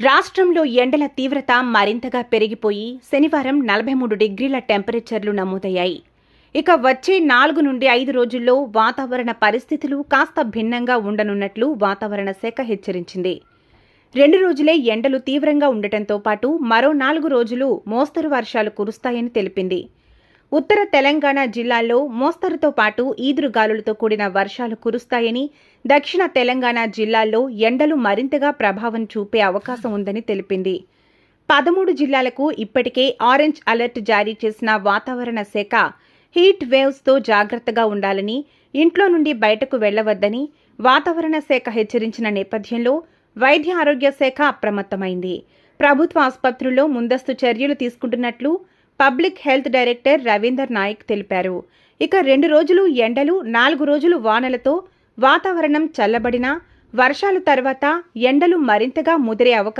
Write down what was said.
రాష్ట్రంలో ఎండల తీవ్రత మరింతగా పెరిగిపోయి శనివారం నలభై మూడు డిగ్రీల టెంపరేచర్లు నమోదయ్యాయి. ఇక వచ్చే నాలుగు నుండి ఐదు రోజుల్లో వాతావరణ పరిస్థితులు కాస్త భిన్నంగా ఉండనున్నట్లు వాతావరణ శాఖ హెచ్చరించింది. రెండు రోజులే ఎండలు తీవ్రంగా ఉండటంతో పాటు మరో నాలుగు రోజులు మోస్తరు వర్షాలు కురుస్తాయని తెలిపింది. ఉత్తర తెలంగాణ జిల్లాల్లో మోస్తరుతో పాటు ఈదురుగాలులతో కూడిన వర్షాలు కురుస్తాయని దక్షిణ తెలంగాణ జిల్లాల్లో ఎండలు మరింతగా ప్రభావం చూపే అవకాశం ఉందని తెలిపింది. పదమూడు జిల్లాలకు ఇప్పటికే ఆరెంజ్ అలర్ట్ జారీ చేసిన వాతావరణ శాఖ హీట్ వేవ్స్తో జాగ్రత్తగా ఉండాలని ఇంట్లో నుండి బయటకు వెళ్ళవద్దని వాతావరణ శాఖ హెచ్చరించిన నేపథ్యంలో వైద్య ఆరోగ్య శాఖ అప్రమత్తమైంది. ప్రభుత్వ ఆసుపత్రుల్లో ముందస్తు చర్యలు తీసుకుంటున్నట్లు public health director Ravinder Nayak తెలిపారు. ఇక రెండు రోజులు ఎండలు నాలుగు రోజులు వానలతో వాతావరణం చల్లబడినా వర్షాల తర్వాత ఎండలు మరింతగా ముదిరే అవకాశం